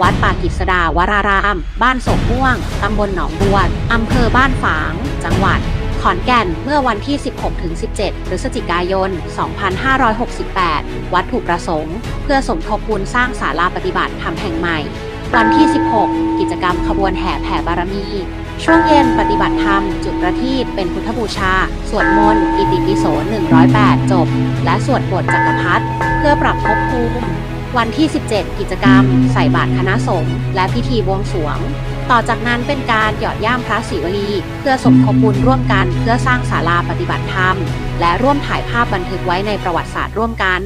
วัดป่ากิษดาวราราม บ้านโศกม่วง ตำบลหนองบัวอำเภอบ้านฝาง จังหวัด ขอนแก่น เมื่อวันที่ 16-17 พฤศจิกายน 2568 วัตถุประสงค์ เพื่อสมทบทุนสร้างศาลาปฏิบัติธรรมแห่งใหม่ วันที่ 16 กิจกรรมขบวนแห่แผ่บารมี ช่วงเย็นปฏิบัติธรรม จุดประทีปเป็นพุทธบูชา สวดมนต์ อิติปิโส 108 จบ และสวดบทจักรพรรดิเพื่อปรับภพภูมิ วันที่ 17 กิจกรรม ใส่บาตรคณะสงฆ์และพิธีบวงสรวง ต่อจากนั้นเป็นการหยอดย่ามพระศิวลี เพื่อสมทบบุญร่วมกันเพื่อสร้างศาลาปฏิบัติธรรม และร่วมถ่ายภาพบันทึกไว้ในประวัติศาสตร์ร่วมกัน